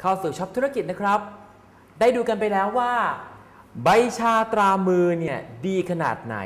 เข้าสู่ช็อปธุรกิจนะครับ ได้ดูกันไปแล้วว่า ใบชาตรามือเนี่ยดีขนาดไหน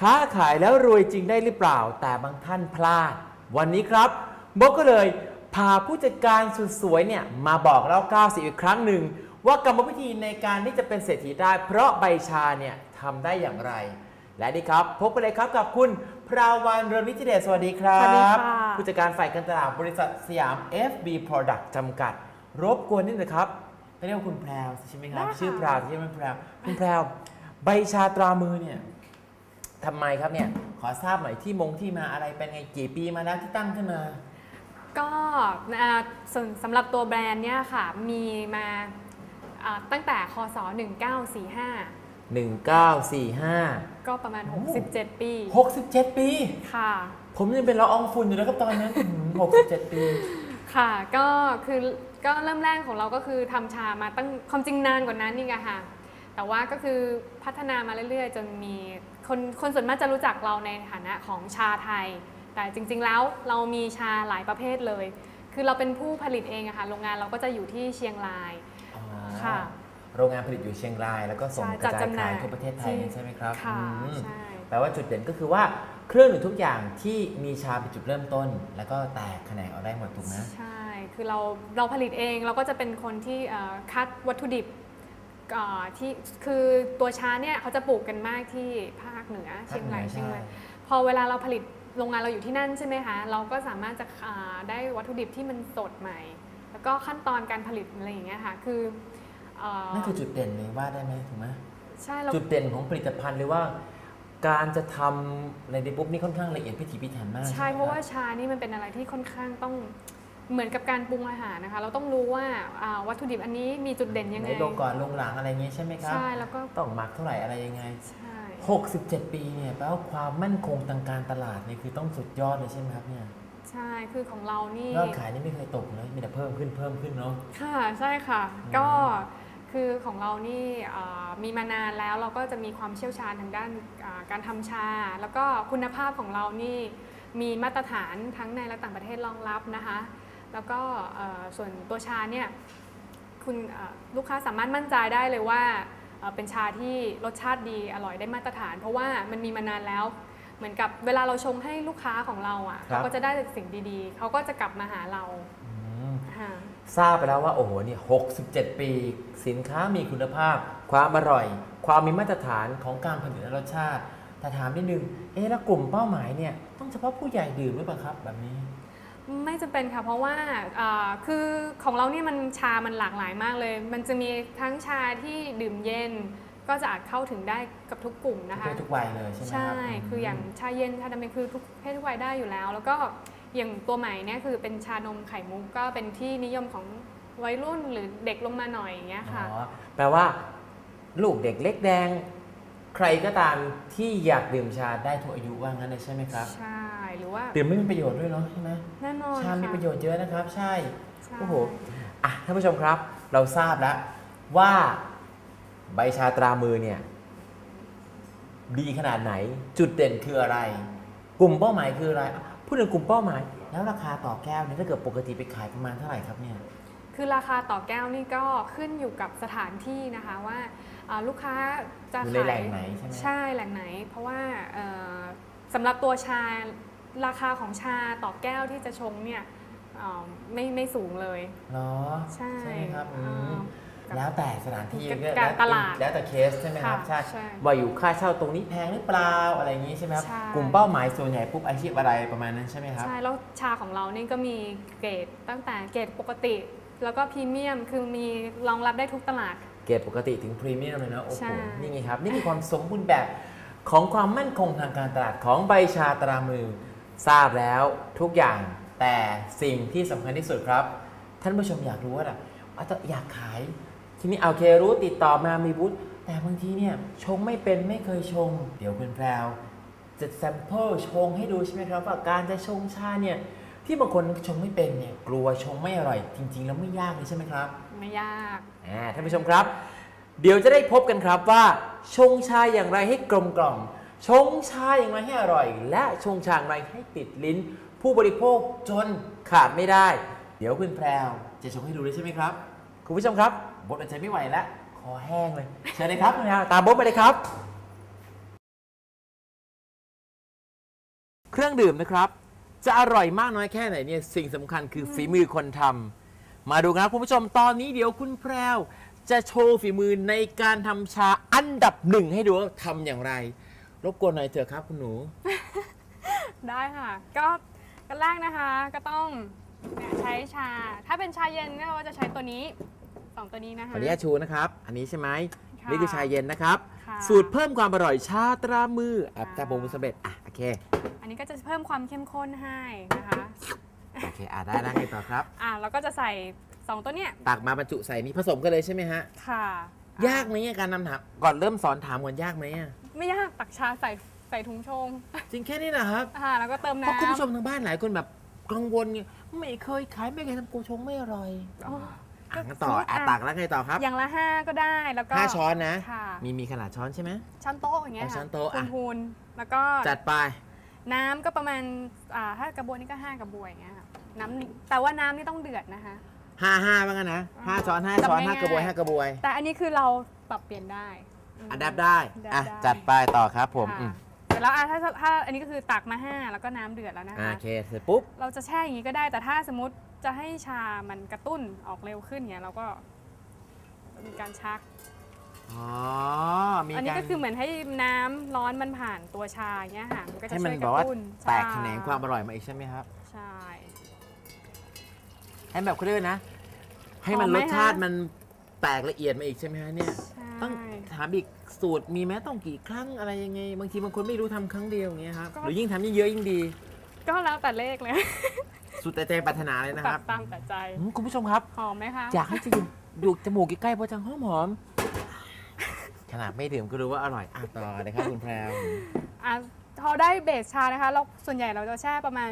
ค้าขายแล้วรวยจริงได้หรือเปล่า แต่บางท่านพลาด วันนี้ครับโบกก็เลยพาผู้จัดการสุดสวยเนี่ยมาบอกเล่าก้าวสิอีกครั้งหนึ่งว่ากรรมวิธีในการที่จะเป็นเศรษฐีได้ เพราะใบชาเนี่ยทำได้อย่างไร และนี่ครับ พบกันเลยครับกับคุณพราวันเรืองนิติเดชสวัสดีครับสวัสดีค่ะผู้จัดการฝ่ายการตลาดบริษัทสยาม FB Product จำกัด รบกวนนิดนะครับเรียกว่าคุณแพรวใช่ไหมครับ ได้ค่ะ ชื่อแพรวใช่ไหมแพรวคุณแพรวใบชาตรามือเนี่ยทำไมครับเนี่ย ขอทราบหน่อยที่มงที่มาอะไรเป็นไงกี่ปีมาแล้วที่ตั้งขึ้นมา ก็อ่าสำสำหรับตัวแบรนด์เนี่ยค่ะ มีมาอ่าตั้งแต่คศ 1945 1945 ก็ประมาณ โอ้ 67 ปี 67 ปี ค่ะ ผมยังเป็นละอองฝุ่นอยู่นะครับตอนนั้นอื้อหือ67 ปี ค่ะ ก็คือ ก็เริ่มแรกของเราก็คือทำชามาตั้งความจริงนานกว่านั้นนี่ไงค่ะ แต่ว่าก็คือพัฒนามาเรื่อยๆ จนมีคนคนส่วนมากจะรู้จักเราในฐานะของชาไทย แต่จริงๆแล้วเรามีชาหลายประเภทเลย คือเราเป็นผู้ผลิตเองอะค่ะโรงงานเราก็จะอยู่ที่เชียงรายอ๋อค่ะโรงงานผลิตอยู่เชียงราย แล้วก็ส่งใช่กระจัดจายจำหน่าขายยทั่วประเทศไทยที่ใช่ไหมครับค่ะอืมใช่แปลว่าจุดเด่นก็คือว่าเครื่องหนึ่งทุกอย่างที่มีชาเป็นจุดเริ่มต้น แล้วก็แตกแขนงออกได้หมดถูกไหมใช่ คือเราเราผลิตเองเราก็จะเป็นคนที่เอ่อคัดวัตถุดิบเอ่อที่คือตัวชาเนี่ยเขาจะปลูกกันมากที่ภาคเหนือเชียงรายเชียงรายพอเวลาเราผลิตโรงงานเราอยู่ที่นั่นใช่ไหมคะเราก็สามารถจะอ่าได้วัตถุดิบที่มันสดใหม่ แล้วก็ขั้นตอนการผลิตอะไรอย่างเงี้ยค่ะคือเอ่อนั่นคือจุดเด่นเลยว่าได้ไหมถูกไหมใช่เราจุดเด่นของผลิตภัณฑ์หรือว่าการจะทำอะไรในปุ๊บนี่ค่อนข้างละเอียดพิถีพิถันมาก ใช่ไหมเพราะว่าคบชานี่มันเป็นอะไรที่ค่อนข้างต้อง เหมือนกับการปรุงอาหารนะคะ เราต้องรู้ว่าอ่าวัตถุดิบอันนี้มีจุดเด่นยังไง ในลงก่อนลงหลังอะไรเงี้ยใช่ไหมครับใช่แล้วก็ ต้องหมักเท่าไหร่อะไรยังไง ใช่ 67 ปีเนี่ยแปลว่าความมั่นคงทางการตลาดนี่คือต้องสุดยอดเลยใช่ไหมครับเนี่ยใช่คือของเรานี่ ยอดขายนี่ไม่เคยตกเลยมีแต่เพิ่มขึ้นเพิ่มขึ้นเนาะ ค่ะใช่ค่ะอืมก็คือของเรานี่เอ่อมีมานานแล้วเราก็จะมีความเชี่ยวชาญทางด้านอ่าการทำชา แล้วก็คุณภาพของเรานี่มีมาตรฐานทั้งในและต่างประเทศรองรับนะคะ แล้วก็เอ่อส่วนตัวชาเนี่ยคุณเอ่อลูกค้าสามารถมั่นใจได้เลยว่าเอ่อเป็นชาที่รสชาติดีอร่อยได้มาตรฐาน เพราะว่ามันมีมานานแล้ว เหมือนกับเวลาเราชงให้ลูกค้าของเราอะเขาก็จะได้แต่สิ่งดีๆ เขาก็จะกลับมาหาเราอืมค่ะทราบไปแล้วว่าโอ้โหนี่67 ปี สินค้ามีคุณภาพ ความอร่อย ความมีมาตรฐานของการผลิตและรสชาติแต่ถามนิดนึงเอ๊ะแล้วกลุ่มเป้าหมายเนี่ยต้องเฉพาะผู้ใหญ่ดื่มหรือเปล่าครับแบบนี้ ไม่จำเป็นค่ะ เพราะว่าอ่าคือของเราเนี่ยมันชามันหลากหลายมากเลย มันจะมีทั้งชาที่ดื่มเย็น ก็จะอาจเข้าถึงได้กับทุกกลุ่มทุกนะเพคะศทุกวัยเลยใช่ไหมคใช่รับคืออย่างชาเย็นชาดำเย็นคือทุกเพศทุกวัยได้อยู่แล้ว แล้วก็อย่างตัวใหม่เนี่ยคือเป็นชานมไข่มุกก็เป็นที่นิยมของวัยรุ่นหรือเด็กลงมาหน่อยอย่างเงี้ยค่ะอ๋อแปลว่าลูกเด็กเล็กแดง ใครก็ตามที่อยากดื่มชาได้ทุกอายุว่างั้นเลยใช่ไหมครับ ใช่ หรือว่าดื่มไม่มีประโยชน์ด้วยเนาะใช่ไหมแน่นอนชามีค่ะประโยชน์เยอะนะครับใช่ใช่โอ้โหอะท่านผู้ชมครับ เราทราบแล้วว่าใบชาตรามือเนี่ย ดีขนาดไหน จุดเด่นคืออะไร กลุ่มเป้าหมายคืออะไรอะพูดถึงกลุ่มเป้าหมาย แล้วราคาต่อแก้วเนี่ยถ้าเกิดปกติไปขายประมาณเท่าไหร่ครับเนี่ยคือราคาต่อแก้วนี่ก็ขึ้นอยู่กับสถานที่นะคะว่าอ่าลูกค้าจะอยู่ในขายแหล่งไหนใช่ไหมใช่แหล่งไหน เพราะว่าเอ่อสำหรับตัวชา ราคาของชาต่อแก้วที่จะชงเนี่ยเอ่อไม่ไม่สูงเลยเนาะใช่ไหมครับอือ่มากับแล้วแต่สถานที่กับแล้วการตลาดแล้วแต่เคสใช่ไหมครับค่ะใช่ใช่ว่าอยู่ค่าเช่าตรงนี้แพงหรือเปล่าอะไรอย่างนี้ใช่ไหมครับใช่กลุ่มเป้าหมายส่วนใหญ่ปุ๊บอาชีพอะไรประมาณนั้นใช่ไหมครับใช่แล้วชาของเรานี่ก็มีเกรดตั้งแต่เกรดปกติ แล้วก็พรีเมียมคือมีรองรับได้ทุกตลาด เกรดปกติถึงพรีเมียมเลยนะโอ้โหใช่นี่ไงครับนี่คือความสมบูรณ์แบบของความมั่นคงทางการตลาดของใบชาตรามือ ทราบแล้วทุกอย่างแต่สิ่งที่สำคัญที่สุดครับ ท่านผู้ชมอยากรู้ว่าอะว่าจะอยากขาย ทีนี้เอาเครู้ติดต่อมามีบูธแต่บางทีเนี่ยชงไม่เป็นไม่เคยชง เดี๋ยวคุณแพรวจะแซมเปิลชงให้ดูใช่ไหมครับว่าการจะชงชาเนี่ยที่บางคนชงไม่เป็นเนี่ยกลัวชงไม่อร่อย จริง ๆ แล้วไม่ยากเลยใช่ไหมครับ ไม่ยากอ่าท่านผู้ชมครับ เดี๋ยวจะได้พบกันครับว่าชงชาอย่างไรให้กลมกล่อม ชงชาอย่างไรให้อร่อย และชงชาอย่างไรให้ติดลิ้น ผู้บริโภคจนขาดไม่ได้ เดี๋ยวคุณแพรวจะชงให้ดูเลยใช่ไหมครับ คุณผู้ชมครับบดอดใจไม่ไหวแล้วคอแห้งเลยเชิญเลยครับคุณแพรวตามบดไปเลยครับ เครื่องดื่มนะครับ จะอร่อยมากน้อยแค่ไหนเนี่ยสิ่งสำคัญคือฝีมือคนทำมาดูกันครับคุณผู้ชมตอนนี้เดี๋ยวคุณแพรวจะโชว์ฝีมือในการทำชาอันดับหนึ่งให้ดูว่าทำอย่างไร รบกวนหน่อยเถอะครับคุณหนู ได้ค่ะ ก็ก็แรกนะคะก็ต้องเนี่ยใช้ชา ถ้าเป็นชาเย็นก็เราจะใช้ตัวนี้สองตัวนี้นะขคะออนุญาตชูนะครับ อันนี้ใช่ไหมค่ะนี่คือชาเย็นนะครับ ค่ะสูตรเพิ่มความอร่อยชาตรามืออะค่ะตาบงมือสำเร็จอะโอเค อันนี้ก็จะเพิ่มความเข้มข้นให้นะคะโอเค อะได้แล้วไงต่อครับ อ่าเราก็จะใส่สองตัวเนี้ยตักมาบรรจุใส่นี้ผสมกันเลยใช่ไหมฮะ ค่ะยากไหมอะการนำถามก่อนเริ่มสอนถามก่อนยากไหมอะ ไม่ยากตักชาใส่ใส่ถุงชงจริงแค่นี้นะครับอ่าแล้วก็เติมเพราะน้ำคุณผู้ชมทางบ้านหลายคนแบบกังวลไงไม่เคยขายไม่เคยทำโกชงไม่อร่อยอ๋ออะงั้นต่อสมมุติอะอะตักแล้วไงต่อครับอย่างละห้าก็ได้แล้วก็ห้าช้อนนะ ค่ะ มีมีขนาดช้อนใช่ไหม ช้อนโต๊ะอย่างเงี้ยอ๋อช้ค่ะอนโต๊ะอะ พูนๆแล้วก็จัดไป น้ำก็ประมาณอ่าถ้ากระบวยนี่ก็ห้ากระบวยอย่างเงี้ยค่ะน้ำแต่ว่าน้ำนี่ต้องเดือดนะคะ ห้าห้าบ้างนนะห้าช้อนห้าจำช้อนง่ายๆห้ากระบวยห้ากระบวย แต่อันนี้คือเราปรับเปลี่ยนได้ม อัดแอปได้ได้อะได้จัดไปต่อครับผมค่ะอืมเสร็จแล้วอะถ้าถ้าอันนี้ก็คือตักมาห้าแล้วก็น้ำเดือดแล้วนะอะคะ โอเคเสร็จปุ๊บ เราจะแช่อย่างนี้ก็ได้แต่ถ้าสมมติจะให้ชามันกระตุ้นออกเร็วขึ้นเนี่ยเราก็มีการชัก อ๋อ มีอันนี้การก็คือเหมือนให้น้ำร้อนมันผ่านตัวชาอย่างเงี้ยค่ะมันก็จะให้มันช่วยกแบบระว่าตุ้นแตกใช่แขนงความอร่อยมาอีกใช่ไหมครับ ใช่ ให้แบบเขาเรียกว่านะ ให้มันหอมไหรมสชาติคะมัน แตกละเอียดมาอีกใช่ไหมฮะเนี่ยใช่ต้องถามอีกสูตรมีไหมต้องกี่ครั้งอะไรยังไง บางทีบางคนไม่รู้ทำครั้งเดียวอย่างเงี้ยครับหรือยิ่งทำยิ่งเยอะยิ่งดี ก็แล้วแต่เลขเลย สุดแต่ใจปรารถนาเลยนะปครัรับบตามแต่ใจอืมคุณผู้ชมครับหอมไหมคะอยากให้จะอยู่ดูจมูกใกล้ๆเพราะจังหอมหอมขนาดไม่ดื่มก็รู้ว่าอร่อยอะต่อเลยครับคุณแพรวอะพอได้เบสชานะคะเราส่วนใหญ่เราจะแช่ประมาณ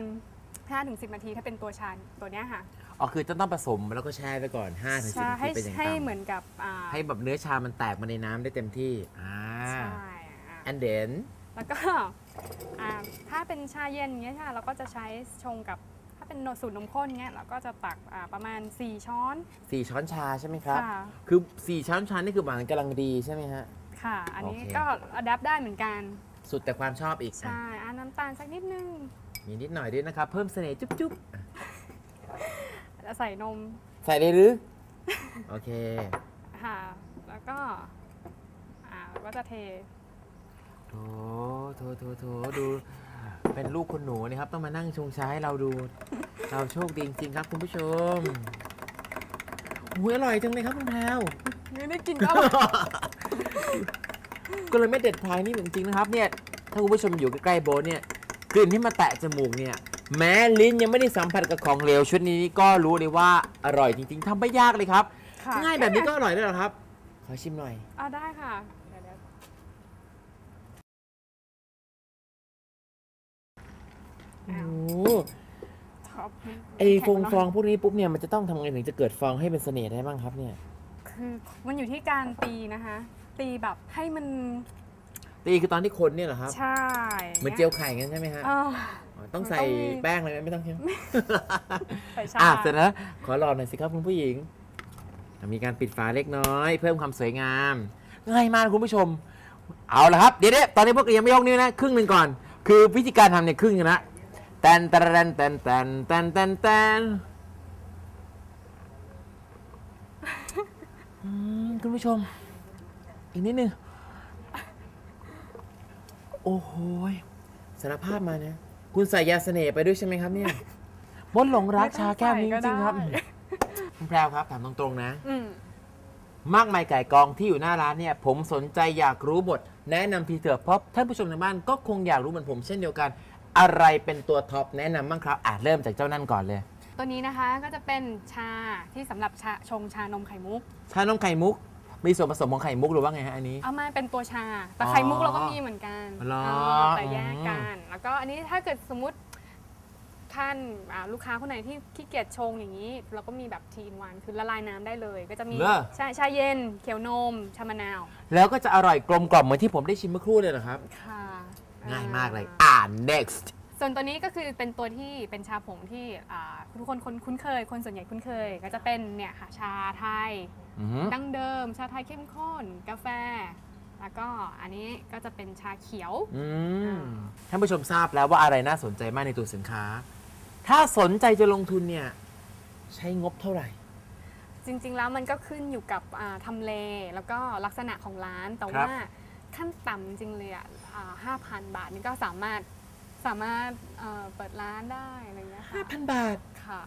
5-10 นาทีถ้าเป็นตัวชาตัวเนี้ยค่ะ อ๋อคือจะต้องผสมแล้วก็แช่ไปก่อน5ถึง10ใช่นาทีให้เป็นอย่างให้ต่ำเหมือนกับอ่าให้แบบเนื้อชามันแตกมาในน้ำได้เต็มที่อ่า ใช่อะ and then แล้วก็อ่าถ้าเป็นชาเย็นอย่างเงี้ยค่ะเราก็จะใช้ชงกับถ้าเป็นสูตรนมข้นเงี้ยเราก็จะตักอ่าประมาณ 4 ช้อน4ช้อนชาใช่ไหมครับ ค่ะคือ4ช้อนชานี่คือหวานกำลังดีใช่ไหมฮะ ค่ะ อันนี้โอเค ก็อัดแอปได้เหมือนกัน สุดแต่ความชอบอีกอะใช่อะน้ำตาลสักนิดนึง มีนิดหน่อยด้วยนะครับ เพิ่มเสน่ห์จุ๊บแล้ว ใส่นมๆใส่เลยหรือ โอเค ค่ะ แล้วก็ อ่าเราก็จะเท โถ โถ โถ โถ ดู เป็นลูกคนหนูนะครับ ต้องมานั่งชงชาให้เราดู เราโชคดีจริงๆครับคุณผู้ชมหุยอร่อยจังเลยครับคุณแพรวไม่ได้กินก็ก็เลยไม่เด็ดพลายนี่จริงๆนะครับเนี่ย ถ้าคุณผู้ชมอยู่ใกล้ๆโบทเนี่ย กลิ่นที่มาแตะจมูกเนี่ย แม้ลิ้นยังไม่ได้สัมผัสกับของเหลวชุดนี้ก็รู้เลยว่าอร่อยจริงๆทำไม่ยากเลยครับ ค่ะง่ายแบบนี้ก็อร่อยด้วยเหรอครับ ขอชิมหน่อย อ่าได้ค่ะเดี๋ยวเดี๋ยวโอ้อ้าวโหท็อปไอฟองฟองพวกนี้ปุ๊บเนี่ยมันจะต้องทำไงถึงจะเกิดฟองให้เป็นเสน่ห์ได้บ้างครับเนี่ยคือมันอยู่ที่การตีนะคะ ตีแบบให้มันตีคือตอนที่คนเนี่ยเหรอครับใช่เหมือนเจียวไข่งั้นใช่ไหมฮะอ่าอ๋อ ต้องมันใส่ต้องมีแป้งเลยไหมไม่ต้องใช่ไหมใส่ชาอะเสร็จแล้วขอรอหน่อยสิครับคุณผู้หญิง มีการปิดฝาเล็กน้อย เพิ่มความสวยงาม ง่ายมากคุณผู้ชม เอาละครับ เดี๋ยวๆตอนนี้พวกเรายังไม่ยกนิ้วนะ ครึ่งหนึ่งก่อน คือวิธีการทำเนี่ยครึ่งหนึงนะแตนแตนแตนแตนแตนแตนแตนอืมคุณผู้ชม อีกนิดนึง โอ้โหยสารภาพมานะ คุณใส่ยาเสน่ห์ไปด้วยใช่ไหมครับเนี่ยบนหลงรักชาแก้วนี้จริงๆครับไม่ต้องใส่ก็ได้คุณแพรวครับถามตรงๆนะอืมมากมายไก่กองที่อยู่หน้าร้านเนี่ย ผมสนใจอยากรู้หมดแนะนำทีเถอะเพราะท่านผู้ชมทางบ้านก็คงอยากรู้เหมือนผมเช่นเดียวกัน อะไรเป็นตัวท็อปแนะนำบ้างครับอะเริ่มจากเจ้านั่นก่อนเลย ตัวนี้นะคะก็จะเป็นชาที่สำหรับชาชงชานมไข่มุก ชานมไข่มุก มีส่วนผสมของไข่มุกหรือว่าไงฮะอันนี้ เอามาเป็นตัวชา แต่อ๋อไข่มุกเราก็มีเหมือนกันเหรอ เออแต่แยกกัน แล้วก็อันนี้ถ้าเกิดสมมติท่านอ่าลูกค้าคนไหนที่ขี้เกียจชงอย่างนี้ เราก็มีแบบทีนวันคือละลายน้ำได้เลย ก็จะมีเหรอ ใช่ชาเย็น เขียวนม ชามะนาวแล้วก็จะอร่อยกลมกล่อมเหมือนที่ผมได้ชิมเมื่อครู่เลยเหรอครับ ค่ะ ง่ายมากเลย อ่าอ่า next ส่วนตัวนี้ก็คือเป็นตัวที่เป็นชาผงที่อ่าทุกคนคนคุ้นเคย คนส่วนใหญ่คุ้นเคย ก็จะเป็นเนี่ยค่ะชาไทยอือหือดั้งเดิม ชาไทยเข้มข้น กาแฟ แล้วก็อันนี้ก็จะเป็นชาเขียว อืมท่านผู้ชมทราบแล้วว่าอะไรน่าสนใจมากในตัวสินค้า ถ้าสนใจจะลงทุนเนี่ย ใช้งบเท่าไหร่ จริงๆ แล้วมันก็ขึ้นอยู่กับอ่าทำเลแล้วก็ลักษณะของร้าน แต่ครับ ว่าขั้นต่ำจริงเลยอะห้าพันบาทนี่ก็สามารถ สามารถเอ่อเปิดร้านได้อะไรเงี้ยค่ะ5,000 บาท ค่ะ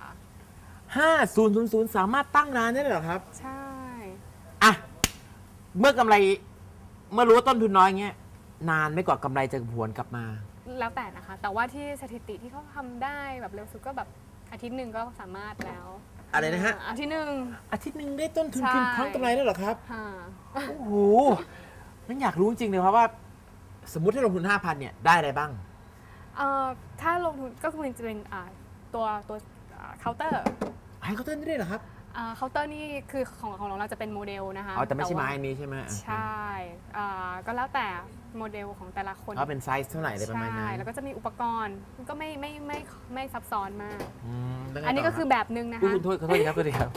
5000 สามารถตั้งร้านได้เลยเหรอครับ ใช่ อะ เมื่อกำไร เมื่อรู้ว่าต้นทุนน้อยเงี้ย นานไม่กว่ากำไรจะหวนกลับมา แล้วแต่นะคะ แต่ว่าที่สถิติที่เขาทำได้แบบเร็วสุดก็แบบอาทิตย์หนึ่งก็สามารถแล้วอะไรนะฮะ อาทิตย์หนึ่ง อาทิตย์หนึ่งได้ต้นทุนใช่ คืนพร้อมกำไรแล้วเหรอครับ ค่ะ โอ้โหนั่นอยากรู้จริงๆเลยครับว่า สมมุติถ้าลงทุน 5,000เนี่ยได้อะไรบ้าง เอ่อถ้าลงทุนก็คือจะเป็นอ่าตัวตัวเคาน์เตอร์ให้เขาเต้นได้ด้วยเหรอครับเคาน์เตอร์นี่คือของของเราจะเป็นโมเดลนะคะอ๋อแต่ไม่ใช่ว่าไม้อันนี้ใช่ไหมใช่อ่าก็แล้วแต่ โมเดลของแต่ละคนเขาเป็นไซส์เท่าไหร่อะไรประมาณนั้ใช่นแล้วก็จะมีอุปกรณ์ก็ไม่ไม่ไม่ไม่ซับซ้อนมากอืมแล้วไงอันนี้ก็ต่คือแบบหนึ่งนะอุ๊ยคะคุณโทษขอโทษทีครับขอโทษทีครับ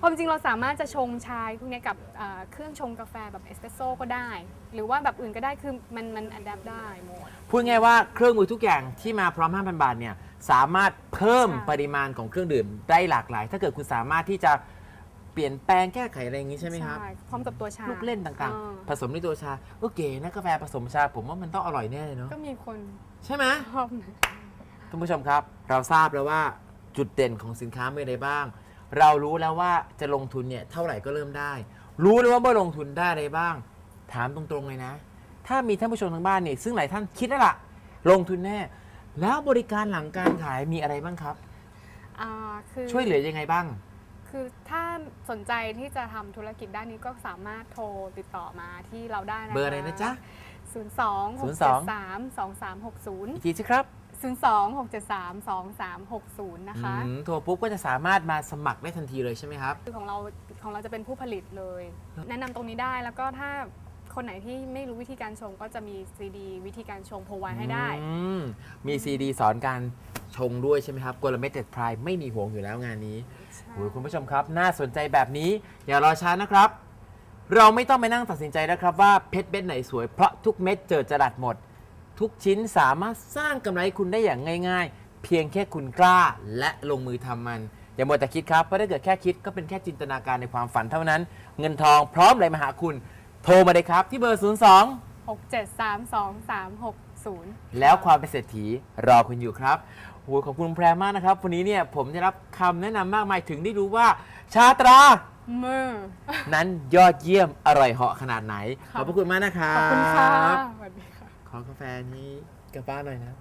ความจริงเราสามารถจะชงชายพวกเนี้ยกับเอ่อเครื่องชงกาแฟแบบเอสเปรสโซ่ก็ได้ หรือว่าแบบอื่นก็ได้คือมันมันอัดแอปได้หมดพูดง่ายว่าเครื่องมือทุกอย่างที่มาพร้อม 5,000 บาทเนี่ยสามารถเพิ่มใช่ปริมาณของเครื่องดื่มได้หลากหลาย ถ้าเกิดคุณสามารถที่จะเปลี่ยนแปลงแก้ไขอะไรอย่างนี้ใช่ไหมครับพร้อมกับตัวชาลูกเล่นต่างเออๆผสมในตัวชาโอเก๋นะกาแฟผสมชาผมว่ามันต้องอร่อยแน่เลยเนาะ ก็มีคนใช่ไหมชอบนะท่านผู้ชมครับ เราทราบแล้วว่าจุดเด่นของสินค้ามีอะไรบ้าง เรารู้แล้วว่าจะลงทุนเนี่ยเท่าไหร่ก็เริ่มได้ รู้แล้วว่าเมื่อลงทุนได้อะไรบ้าง ถามตรงๆเลยนะ ถ้ามีท่านผู้ชมทางบ้านเนี่ยซึ่งหลายท่านคิดแล้วล่ะ ลงทุนแน่ แล้วบริการหลังการขายมีอะไรบ้างครับอ่าคือช่วยเหลือยังไงบ้าง คือถ้าสนใจที่จะทำธุรกิจด้านนี้ก็สามารถโทรติดต่อมาที่เราได้นะคะเบอร์อะไรนะจ๊ะ 0 2 6 7 3 2 3 6อีก0ทีสิครับ 0 2 6 7 3 2 3 6 0 นะคะอืมโทรปุ๊บก็จะสามารถมาสมัครได้ทันทีเลยใช่ไหมครับ คือของเราของเราจะเป็นผู้ผลิตเลย แนะนำตรงนี้ได้แล้วก็ถ้า คนไหนที่ไม่รู้วิธีการชงก็จะมีซีดีวิธีการชงโพรไวให้ได้ อืมมีซีดีสอนการชงด้วยใช่ไหมครับกลเม็ดเด็ดพรายไม่มีห่วงอยู่แล้วงานนี้โอ้ยคุณผู้ชมครับ น่าสนใจแบบนี้ อย่ารอช้านะครับ เราไม่ต้องไปนั่งตัดสินใจนะครับ ว่าเพชรเม็ดไหนสวยเพราะทุกเม็ดเจอจรัสหมด ทุกชิ้นสามารถสร้างกำไรให้คุณได้อย่างง่าย ๆ เพียงแค่คุณกล้าและลงมือทำมัน อย่ามัวแต่คิดครับเพราะถ้าเกิดแค่คิดก็เป็นแค่จินตนาการในความฝันเท่านั้น เงินทองพร้อมเลยมาหาคุณ โทรมาเลยครับที่เบอร์ 02 6 7 3 2 3 6 0 แล้วความเป็นเศรษฐีรอคุณอยู่ครับโอ้ยขอบคุณแพรมากนะครับ วันนี้เนี่ยผมได้รับคำแนะนำมากมายถึงได้รู้ว่าชาตรา มือ นั้นยอดเยี่ยมอร่อยเหาะขนาดไหน ขอบพระคุณมากนะครับ ขอบคุณค่ะสวัสดีค่ะ ขอกาแฟนี้กลับบ้านหน่อยนะ